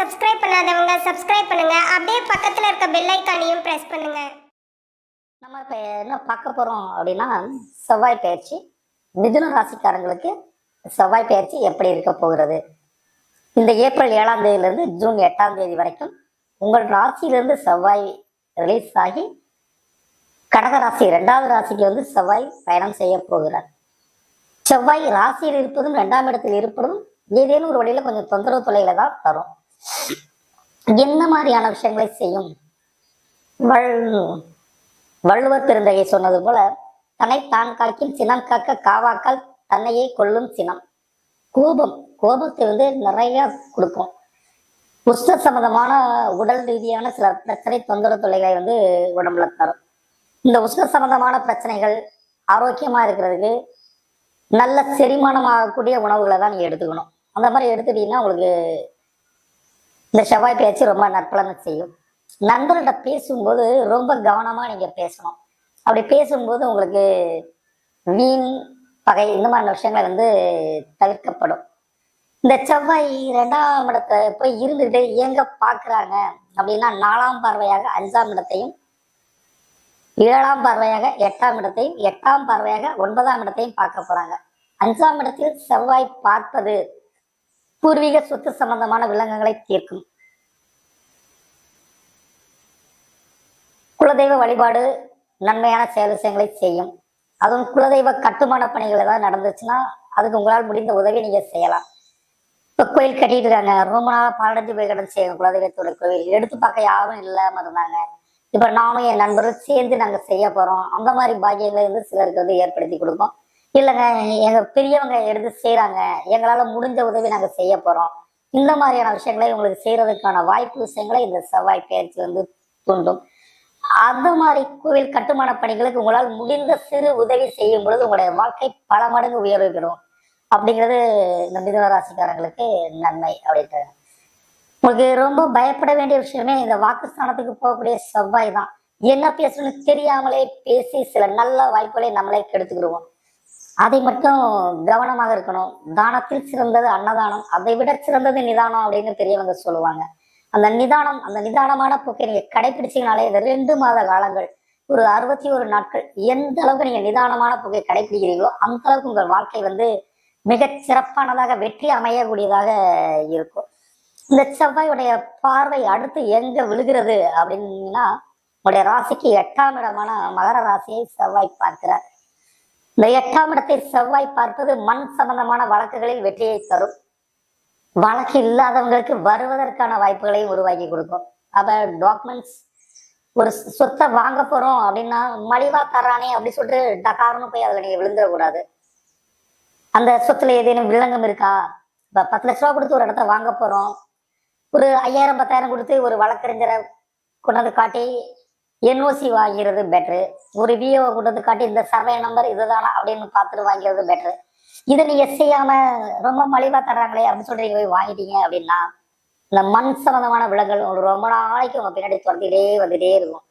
Subscribe பண்ணுங்க. அப்படியே பக்கத்துல இருக்க பெல் ஐக்கானையும் பிரஸ் பண்ணுங்க. நம்ம இப்போ என்ன பார்க்க போகிறோம் அப்படின்னா செவ்வாய் பயிற்சி. மிதுன ராசிக்காரங்களுக்கு செவ்வாய் பயிற்சி எப்படி இருக்க போகிறது? இந்த ஏப்ரல் ஏழாம் தேதியிலிருந்து ஜூன் எட்டாம் தேதி வரைக்கும் உங்கள் ராசியிலிருந்து செவ்வாய் ரிலீஸ் ஆகி கடக ராசி ரெண்டாவது ராசிக்கு வந்து செவ்வாய் பயணம் செய்ய போகிறார். செவ்வாய் ராசியில் இருப்பதும் ரெண்டாம் இடத்தில் இருப்பதும் ஏதேனும் ஒரு வழியில கொஞ்சம் தொந்தரவு தொலைகளை தான் தரும். என்ன மாதிரியான விஷயங்களை செய்யும்? வள் வள்ளுவர் பெருந்தகை சொன்னது போல தன்னை தான் காக்கும் சினம் காக்க காவாக்கால் தன்னையே கொல்லும் சினம். கோபம் கோபத்தை வந்து நிறைய கொடுக்கும். உஷ்ண சம்பந்தமான உடல் ரீதியான சில பிரச்சனை தொந்தரவு தொல்லைகளை வந்து உடம்புல தரும். இந்த உஷ்ண சம்பந்தமான பிரச்சனைகள் ஆரோக்கியமா இருக்கிறதுக்கு நல்ல செரிமானம் ஆகக்கூடிய உணவுகளை தான் நீங்க எடுத்துக்கணும். அந்த மாதிரி எடுத்துட்டீங்கன்னா உங்களுக்கு இந்த செவ்வாய் பேச்சு ரொம்ப நற்பலனை செய்யும். நண்பர்கிட்ட பேசும்போது ரொம்ப கவனமா நீங்க பேசணும். அப்படி பேசும்போது உங்களுக்கு வீண் பகை இந்த மாதிரி விஷயங்கள் வந்து தவிர்க்கப்படும். இந்த செவ்வாய் ரெண்டாம் இடத்தை போய் இருந்துட்டு எங்க பாக்குறாங்க அப்படின்னா நாலாம் பார்வையாக அஞ்சாம் இடத்தையும் ஏழாம் பார்வையாக எட்டாம் இடத்தையும் எட்டாம் பார்வையாக ஒன்பதாம் இடத்தையும் பார்க்க போறாங்க. அஞ்சாம் இடத்தில் செவ்வாய் பார்ப்பது பூர்வீக சொத்து சம்பந்தமான விலங்குகளை தீர்க்கும். குலதெய்வ வழிபாடு நன்மையான செயல் விஷயங்களை செய்யும். அதுவும் குலதெய்வ கட்டுமான பணிகள் ஏதாவது நடந்துச்சுன்னா அதுக்கு உங்களால் முடிந்த உதவி நீங்க செய்யலாம். இப்போ கோயில் கட்டிட்டு இருக்காங்க. ரொம்ப நாள் பாலடைஞ்சு போய் கிடந்து செய்யும் குலதெய்வத்தோட கோவில் எடுத்து பார்க்க யாரும் இல்லாம இருந்தாங்க. இப்போ நானும் என் நண்பரும் சேர்ந்து நாங்கள் செய்ய போகிறோம் அந்த மாதிரி பாக்கியங்களை வந்து சிலருக்கு வந்து ஏற்படுத்தி கொடுப்போம். இல்லைங்க எங்க பெரியவங்க எடுத்து செய்யறாங்க எங்களால முடிஞ்ச உதவி நாங்க செய்ய போறோம். இந்த மாதிரியான விஷயங்களை உங்களுக்கு செய்யறதுக்கான வாய்ப்பு விஷயங்களை இந்த செவ்வாய் பயிற்சி வந்து தூண்டும். அந்த மாதிரி கோவில் கட்டுமான பணிகளுக்கு உங்களால் முடிந்த சிறு உதவி செய்யும் பொழுது உங்களுடைய வாழ்க்கை பல மடங்கு உயர்வு அப்படிங்கிறது இந்த மிதுன ராசிக்காரங்களுக்கு நன்மை அப்படின்ட்டு. உங்களுக்கு ரொம்ப பயப்பட வேண்டிய விஷயமே இந்த வாக்குஸ்தானத்துக்கு போகக்கூடிய செவ்வாய் தான். என்ன பேசணும்னு தெரியாமலே பேசி சில நல்ல வாய்ப்புகளை நம்மளே கெடுத்துக்கிடுவோம். அதை மட்டும் கவனமாக இருக்கணும். தானத்தில் சிறந்தது அன்னதானம். அதை விட சிறந்தது நிதானம் அப்படின்னு பெரியவங்க சொல்லுவாங்க. அந்த நிதானம் அந்த நிதானமான போக்கை நீங்க கடைபிடிச்சீங்கனாலே இந்த ரெண்டு மாத காலங்கள் ஒரு அறுபத்தி ஒரு நாட்கள் எந்த அளவுக்கு நீங்க நிதானமான போக்கை கடைபிடிக்கிறீங்களோ அந்த அளவுக்கு உங்கள் வாழ்க்கை வந்து மிக சிறப்பானதாக வெற்றி அமையக்கூடியதாக இருக்கும். இந்த செவ்வாயுடைய பார்வை அடுத்து எங்க விழுகிறது அப்படின்னா உங்களுடைய ராசிக்கு எட்டாம் இடமான மகர ராசியை செவ்வாய் பார்க்கிறார். இந்த எட்டாம் இடத்தை செவ்வாய் பார்ப்பது மண் சம்பந்தமான வழக்குகளில் வெற்றியை தரும். வழக்கு இல்லாதவங்களுக்கு வருவதற்கான வாய்ப்புகளையும் உருவாக்கி கொடுக்கும். அப்ப டாக்குமெண்ட்ஸ் ஒரு சொத்தை வாங்க போறோம் அப்படின்னா மலிவா தரானே அப்படி சொல்லிட்டு டகார்னு போய் அதுல நீங்க விழுந்துடக்கூடாது. அந்த சொத்துல ஏதேனும் வில்லங்கம் இருக்கா? இப்ப பத்து லட்ச ரூபா கொடுத்து ஒரு இடத்த வாங்க போறோம். ஒரு ஐயாயிரம் பத்தாயிரம் கொடுத்து ஒரு வழக்கறிஞரை கொண்டாந்து காட்டி என்ஓசி வாங்கிறது பெட்ரு ஒரு விஓ கொடுத்து காட்டி இந்த சர்வே நம்பர் இதுதானா அப்படின்னு பார்த்துட்டு வாங்கிறது பெட்ரு இதை நீங்க செய்யாம ரொம்ப மலிவா தர்றாங்களே அப்படின்னு சொல்லிட்டு போய் வாங்கிட்டீங்க அப்படின்னா இந்த மண் சம்பந்தமான விலங்குகள் உங்களுக்கு ரொம்ப நாளைக்கு உங்க பின்னாடி தொடர்ந்துட்டே வந்துட்டே இருக்கும்.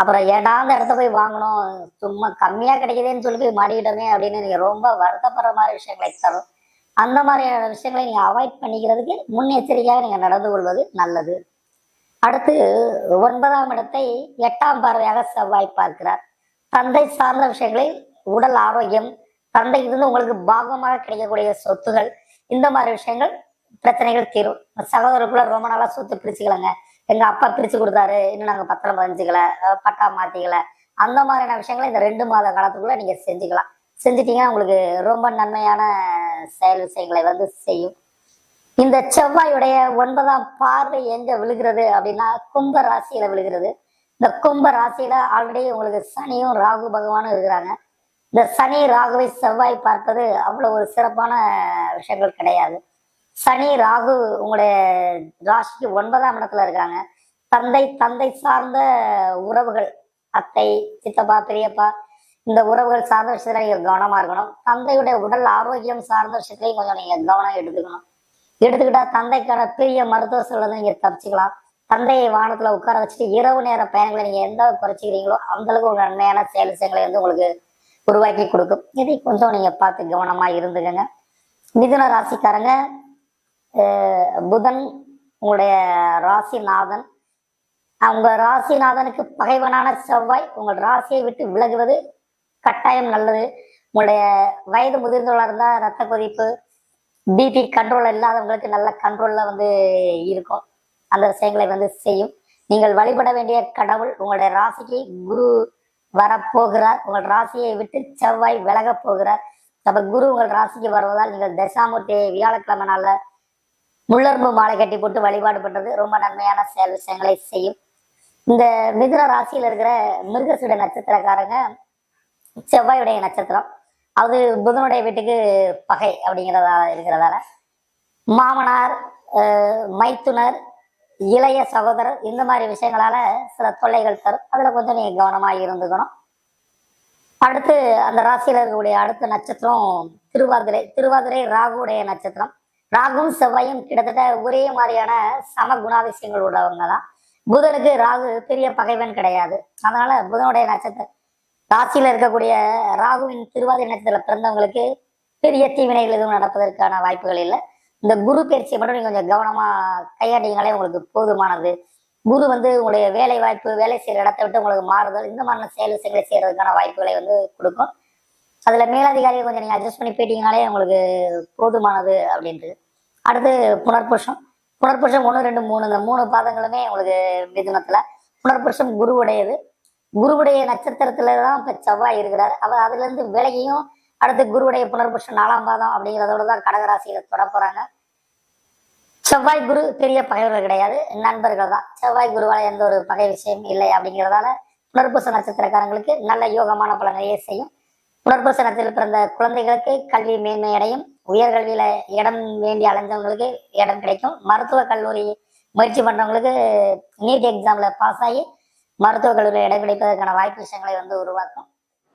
அப்புறம் ஏடா அந்த இடத்த போய் வாங்கணும்? சும்மா கம்மியா கிடைக்குதேன்னு சொல்லி போய் மாட்டிக்கிட்டோமே அப்படின்னு நீங்க ரொம்ப வருத்தப்படுற மாதிரி விஷயங்களை தரும். அந்த மாதிரியான விஷயங்களை நீங்க அவாய்ட் பண்ணிக்கிறதுக்கு முன்னெச்சரிக்கையாக நீங்க நடந்து கொள்வது நல்லது. அடுத்து ஒன்பதாம் இடத்தை எட்டாம் பார்வையாக செவ்வாய் பார்க்கிறார். தந்தை சார்ந்த விஷயங்களை உடல் ஆரோக்கியம் தந்தை இருந்து உங்களுக்கு பாகமாக கிடைக்கக்கூடிய சொத்துகள் இந்த மாதிரி விஷயங்கள் பிரச்சனைகள் தீரும். சகோதரருக்குள்ள ரொம்ப நாளா சொத்து பிரிச்சுக்கலங்க. எங்க அப்பா பிரிச்சு கொடுத்தாரு. இன்னும் நாங்க பத்திரம் பதிஞ்சுக்கல பட்டா மாத்திக்கல. அந்த மாதிரியான விஷயங்களை இந்த ரெண்டு மாத காலத்துக்குள்ள நீங்க செஞ்சுக்கலாம். செஞ்சிட்டீங்கன்னா உங்களுக்கு ரொம்ப நன்மையான செயல் விஷயங்களை வந்து செய்யும். இந்த செவ்வாயுடைய ஒன்பதாம் பார்வை எங்க விழுகிறது அப்படின்னா கும்ப ராசியில விழுகிறது. இந்த கும்ப ராசியில ஆல்ரெடி உங்களுக்கு சனியும் ராகு பகவானும் இருக்கிறாங்க. இந்த சனி ராகுவை செவ்வாய் பார்ப்பது அவ்வளவு ஒரு சிறப்பான விஷயங்கள் கிடையாது. சனி ராகு உங்களுடைய ராசிக்கு ஒன்பதாம் இடத்துல இருக்காங்க. தந்தை தந்தை சார்ந்த உறவுகள் அத்தை சித்தப்பா பெரியப்பா இந்த உறவுகள் சார்ந்த விஷயத்துல நீங்க கவனமா இருக்கணும். தந்தையுடைய உடல் ஆரோக்கியம் சார்ந்த விஷயத்துலையும் கொஞ்சம் நீங்க கவனம் எடுத்துக்கணும். எடுத்துக்கிட்டா தந்தைக்கான பெரிய மருத்துவ செலவு நீங்க தப்பிச்சுக்கலாம். தந்தையை வானத்துல உட்கார வச்சுட்டு இரவு நேர பயணங்களை நீங்க எந்த அளவுக்கு குறைச்சிக்கிறீங்களோ அந்த அளவுக்கு ஒரு நன்மையான செயல் விஷயங்களை வந்து உங்களுக்கு உருவாக்கி கொடுக்கும். இதை கொஞ்சம் நீங்க பார்த்து கவனமா இருந்துக்கங்க. மிதுன ராசிக்காரங்க புதன் உங்களுடைய ராசிநாதன். அவங்க உங்க ராசிநாதனுக்கு பகைவனான செவ்வாய் உங்கள் ராசியை விட்டு விலகுவது கட்டாயம் நல்லது. உங்களுடைய வயது முதிர்ந்தவர்களாக இருந்தால் ரத்த கொதிப்பு பிபி கண்ட்ரோல் இல்லாதவங்களுக்கு நல்ல கண்ட்ரோல்ல வந்து இருக்கும். அந்த விஷயங்களை வந்து செய்யும். நீங்கள் வழிபட வேண்டிய கடவுள் உங்களுடைய ராசிக்கு குரு வரப்போகிறார். உங்கள் ராசியை விட்டு செவ்வாய் விலகப் போகிறார். அப்ப குரு உங்கள் ராசிக்கு வருவதால் நீங்கள் தசாமூர்த்தி வியாழக்கிழமை நாளில் முள்ளரும்பு மாலை கட்டி போட்டு வழிபாடு பண்றது ரொம்ப நன்மையான செயல் விஷயங்களை செய்யும். இந்த மிதுன ராசியில் இருக்கிற மிருகசுடைய நட்சத்திரக்காரங்க செவ்வாயுடைய நட்சத்திரம். அது புதனுடைய வீட்டுக்கு பகை அப்படிங்கிறதா இருக்கிறதால. மாமனார் அஹ், மைத்துனர் இளைய சகோதரர் இந்த மாதிரி விஷயங்களால சில தொல்லைகள் தரும். அதுல கொஞ்சம் நீங்க கவனமா இருந்துக்கணும். அடுத்து அந்த ராசியில இருக்கக்கூடிய அடுத்த நட்சத்திரம் திருவாதிரை. திருவாதிரை ராகுடைய நட்சத்திரம். ராகும் செவ்வாயும் கிட்டத்தட்ட ஒரே மாதிரியான சம குணாதிசயங்கள் உள்ளவங்க தான் புதனுக்கு ராகு பெரிய பகைவன் கிடையாது. அதனால புதனுடைய நட்சத்திரம் ராசியில இருக்கக்கூடிய ராகுவின் திருவாதிரை நட்சத்திரத்தில் பிறந்தவங்களுக்கு பெரிய தீவினைகள் எதுவும் நடப்பதற்கான வாய்ப்புகள் இல்லை. இந்த குரு பயிற்சியை மட்டும் நீங்க கொஞ்சம் கவனமா கையாண்டீங்களே உங்களுக்கு போதுமானது. குரு வந்து உங்களுடைய வேலை வாய்ப்பு வேலை செய்யற இடத்தை விட்டு உங்களுக்கு மாறுதல் இந்த மாதிரியான செயல் விஷயங்களை செய்யறதுக்கான வாய்ப்புகளை வந்து கொடுக்கும். அதுல மேலதிகாரியை கொஞ்சம் நீங்க அட்ஜஸ்ட் பண்ணி போயிட்டீங்கனாலே உங்களுக்கு போதுமானது அப்படின்ட்டு அடுத்து புனர்புஷம் புனர்புஷம் ஒன்று ரெண்டு மூணு இந்த மூணு பாதங்களுமே உங்களுக்கு மிதுனத்துல. புனர்புஷம் குருவுடையது. குருவுடைய நட்சத்திரத்துல தான் இப்ப செவ்வாய் இருக்கிறார். அவர் அதுல இருந்து விலகியும் அடுத்து குருவுடைய புனர்புஷம் நாலாம் பாதம் அப்படிங்கிறதோட தான் கடகராசியில தொட போறாங்க. செவ்வாய் குரு பெரிய பகைவர்கள் கிடையாது நண்பர்கள் தான். செவ்வாய் குருவால எந்த ஒரு பகை விஷயம் இல்லை அப்படிங்கிறதால புனர்பூச நட்சத்திரக்காரங்களுக்கு நல்ல யோகமான பலனையே செய்யும். புனர்பூச நட்சத்திரத்தில் பிறந்த குழந்தைகளுக்கு கல்வி மேன்மை அடையும். உயர்கல்வியில இடம் வேண்டி அலைஞ்சவங்களுக்கு இடம் கிடைக்கும். மருத்துவ கல்லூரி முயற்சி பண்றவங்களுக்கு நீட் எக்ஸாம்ல பாஸ் ஆகி மருத்துவக் கல்லூரியில் இடம் கிடைப்பதற்கான வாய்ப்பு விஷயங்களை வந்து உருவாக்கும்.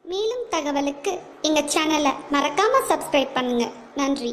மேலும் தகவலுக்கு எங்கள் சேனலை மறக்காமல் சப்ஸ்கிரைப் பண்ணுங்கள் நன்றி.